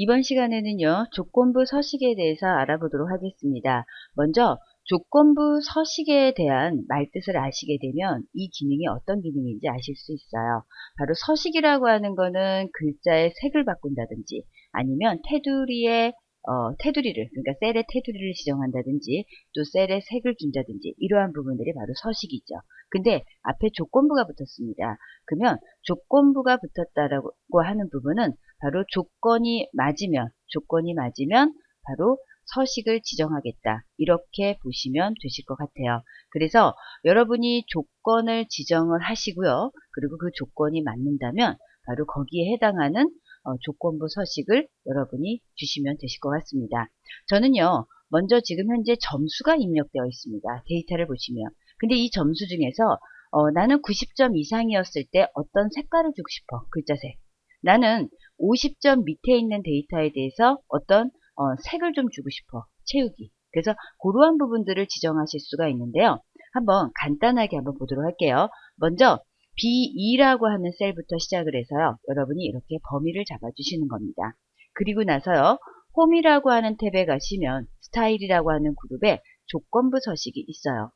이번 시간에는요, 조건부 서식에 대해서 알아보도록 하겠습니다. 먼저 조건부 서식에 대한 말뜻을 아시게 되면 이 기능이 어떤 기능인지 아실 수 있어요. 바로 서식이라고 하는 거는 글자의 색을 바꾼다든지 아니면 테두리의 어, 테두리를 그러니까 셀의 테두리를 지정한다든지 또 셀의 색을 준다든지 이러한 부분들이 바로 서식이죠. 근데 앞에 조건부가 붙었습니다. 그러면 조건부가 붙었다라고 하는 부분은 바로 조건이 맞으면 조건이 맞으면 바로 서식을 지정하겠다. 이렇게 보시면 되실 것 같아요. 그래서 여러분이 조건을 지정을 하시고요. 그리고 그 조건이 맞는다면 바로 거기에 해당하는 어, 조건부 서식을 여러분이 주시면 되실 것 같습니다. 저는요. 먼저 지금 현재 점수가 입력되어 있습니다. 데이터를 보시면. 근데 이 점수 중에서 어, 나는 90점 이상이었을 때 어떤 색깔을 주고 싶어. 글자색. 나는 50점 밑에 있는 데이터에 대해서 어떤 어, 색을 좀 주고 싶어. 채우기. 그래서 그러한 부분들을 지정하실 수가 있는데요. 한번 간단하게 한번 보도록 할게요. 먼저 B2라고 하는 셀부터 시작을 해서요. 여러분이 이렇게 범위를 잡아 주시는 겁니다. 그리고 나서요. 홈이라고 하는 탭에 가시면 스타일이라고 하는 그룹에 조건부 서식이 있어요.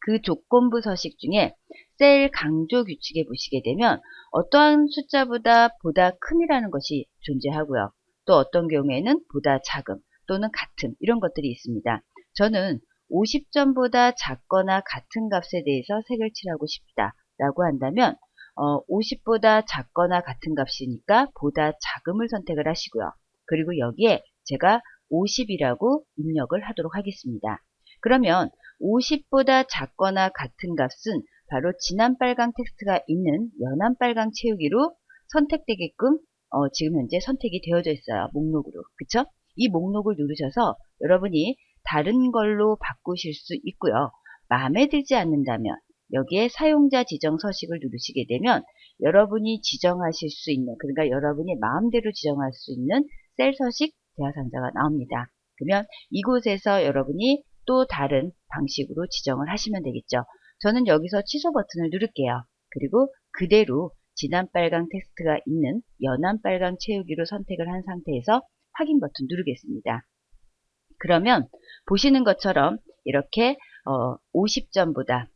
그 조건부 서식 중에 셀 강조 규칙에 보시게 되면 어떠한 숫자보다 보다 큰이라는 것이 존재하고요. 또 어떤 경우에는 보다 작음 또는 같음 이런 것들이 있습니다. 저는 50점보다 작거나 같은 값에 대해서 색을 칠하고 싶다. 라고 한다면 어, 50보다 작거나 같은 값이니까 보다 작음을 선택을 하시고요. 그리고 여기에 제가 50이라고 입력을 하도록 하겠습니다. 그러면 50보다 작거나 같은 값은 바로 진한 빨강 텍스트가 있는 연한 빨강 채우기로 선택되게끔 어, 지금 현재 선택이 되어져 있어요. 목록으로. 그쵸? 이 목록을 누르셔서 여러분이 다른 걸로 바꾸실 수 있고요. 마음에 들지 않는다면 여기에 사용자 지정 서식을 누르시게 되면 여러분이 지정하실 수 있는 그러니까 여러분이 마음대로 지정할 수 있는 셀 서식 대화 상자가 나옵니다. 그러면 이곳에서 여러분이 또 다른 방식으로 지정을 하시면 되겠죠. 저는 여기서 취소 버튼을 누를게요. 그리고 그대로 진한 빨강 텍스트가 있는 연한 빨강 채우기로 선택을 한 상태에서 확인 버튼 누르겠습니다. 그러면 보시는 것처럼 이렇게 어, 50점보다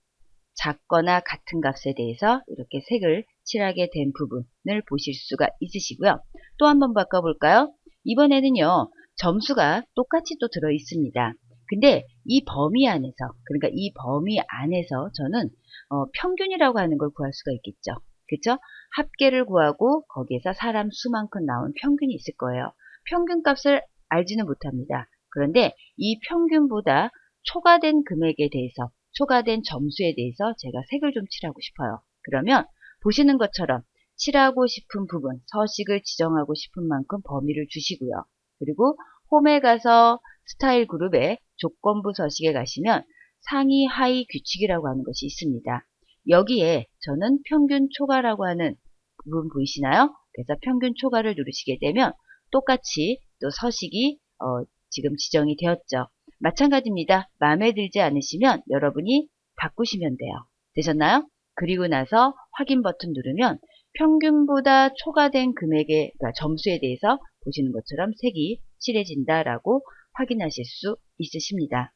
작거나 같은 값에 대해서 이렇게 색을 칠하게 된 부분을 보실 수가 있으시고요. 또 한번 바꿔볼까요? 이번에는요. 점수가 똑같이 또 들어 있습니다. 근데 이 범위 안에서 그러니까 이 범위 안에서 저는 어, 평균이라고 하는 걸 구할 수가 있겠죠. 그렇죠? 합계를 구하고 거기에서 사람 수만큼 나온 평균이 있을 거예요. 평균 값을 알지는 못합니다. 그런데 이 평균보다 초과된 금액에 대해서 초과된 점수에 대해서 제가 색을 좀 칠하고 싶어요. 그러면 보시는 것처럼 칠하고 싶은 부분, 서식을 지정하고 싶은 만큼 범위를 주시고요. 그리고 홈에 가서 스타일 그룹에 조건부 서식에 가시면 상위 하위 규칙이라고 하는 것이 있습니다. 여기에 저는 평균 초과라고 하는 부분 보이시나요? 그래서 평균 초과를 누르시게 되면 똑같이 또 서식이 어, 지금 지정이 되었죠. 마찬가지입니다. 마음에 들지 않으시면 여러분이 바꾸시면 돼요. 되셨나요? 그리고 나서 확인 버튼 누르면 평균보다 초과된 금액의 그러니까 점수에 대해서 보시는 것처럼 색이 칠해진다라고 확인하실 수 있으십니다.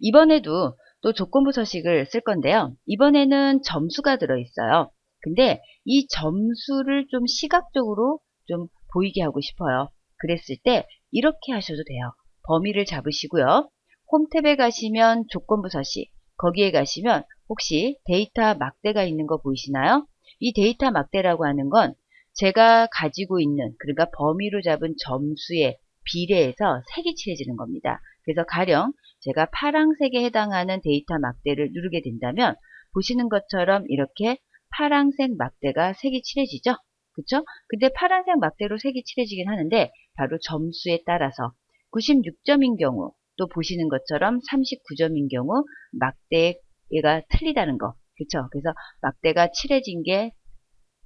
이번에도 또 조건부 서식을 쓸 건데요. 이번에는 점수가 들어있어요. 근데 이 점수를 좀 시각적으로 좀 보이게 하고 싶어요. 그랬을 때 이렇게 하셔도 돼요. 범위를 잡으시고요. 홈 탭에 가시면 조건부 서식, 거기에 가시면 혹시 데이터 막대가 있는 거 보이시나요? 이 데이터 막대라고 하는 건 제가 가지고 있는 그러니까 범위로 잡은 점수에 비례해서 색이 칠해지는 겁니다. 그래서 가령 제가 파랑색에 해당하는 데이터 막대를 누르게 된다면 보시는 것처럼 이렇게 파랑색 막대가 색이 칠해지죠? 그쵸? 근데 파란색 막대로 색이 칠해지긴 하는데 바로 점수에 따라서 96점인 경우 또 보시는 것처럼 39점인 경우 막대가 틀리다는 거. 그쵸? 그래서 막대가 칠해진 게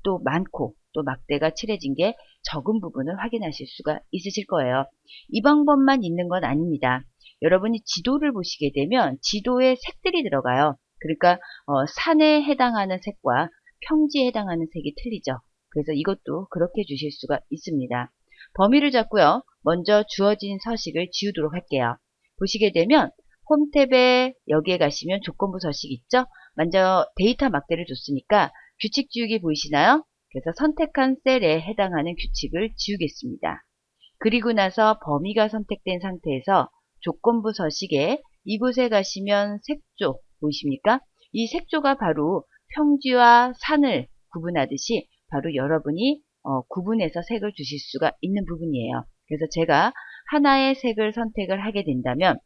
또 많고 또 막대가 칠해진 게 적은 부분을 확인하실 수가 있으실 거예요. 이 방법만 있는 건 아닙니다. 여러분이 지도를 보시게 되면 지도에 색들이 들어가요. 그러니까 어, 산에 해당하는 색과 평지에 해당하는 색이 틀리죠. 그래서 이것도 그렇게 주실 수가 있습니다. 범위를 잡고요. 먼저 주어진 서식을 지우도록 할게요. 보시게 되면 홈 탭에 여기에 가시면 조건부 서식 있죠? 먼저 데이터 막대를 줬으니까 규칙 지우기 보이시나요? 그래서 선택한 셀에 해당하는 규칙을 지우겠습니다. 그리고 나서 범위가 선택된 상태에서 조건부 서식에 이곳에 가시면 색조 보이십니까? 이 색조가 바로 평지와 산을 구분하듯이 바로 여러분이 어, 구분해서 색을 주실 수가 있는 부분이에요. 그래서 제가 하나의 색을 선택을 하게 된다면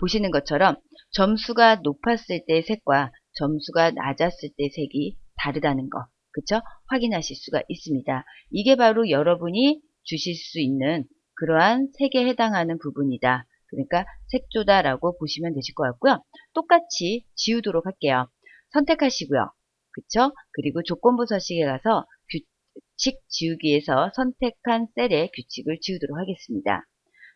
보시는 것처럼 점수가 높았을 때의 색과 점수가 낮았을 때의 색이 다르다는 거 그쵸? 확인하실 수가 있습니다. 이게 바로 여러분이 주실 수 있는 그러한 색에 해당하는 부분이다. 그러니까 색조다라고 보시면 되실 것 같고요. 똑같이 지우도록 할게요. 선택하시고요. 그쵸? 그리고 조건부 서식에 가서 규칙 지우기에서 선택한 셀의 규칙을 지우도록 하겠습니다.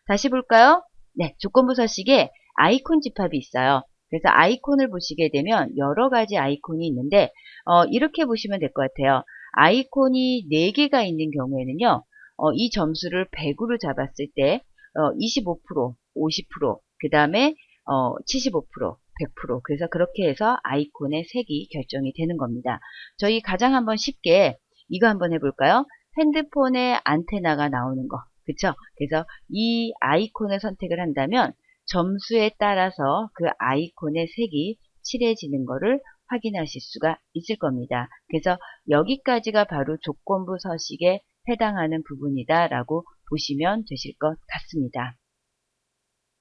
다시 볼까요? 네, 조건부 서식에 아이콘 집합이 있어요. 그래서 아이콘을 보시게 되면 여러 가지 아이콘이 있는데 어, 이렇게 보시면 될 것 같아요. 아이콘이 4개가 있는 경우에는요. 어, 이 점수를 100으로 잡았을 때 어, 25%, 50%, 그 다음에 어, 75%, 100% 그래서 그렇게 해서 아이콘의 색이 결정이 되는 겁니다. 저희 가장 한번 쉽게 이거 한번 해볼까요? 핸드폰에 안테나가 나오는 거 그쵸? 그래서 이 아이콘을 선택을 한다면 점수에 따라서 그 아이콘의 색이 칠해지는 것을 확인하실 수가 있을 겁니다. 그래서 여기까지가 바로 조건부 서식에 해당하는 부분이다 라고 보시면 되실 것 같습니다.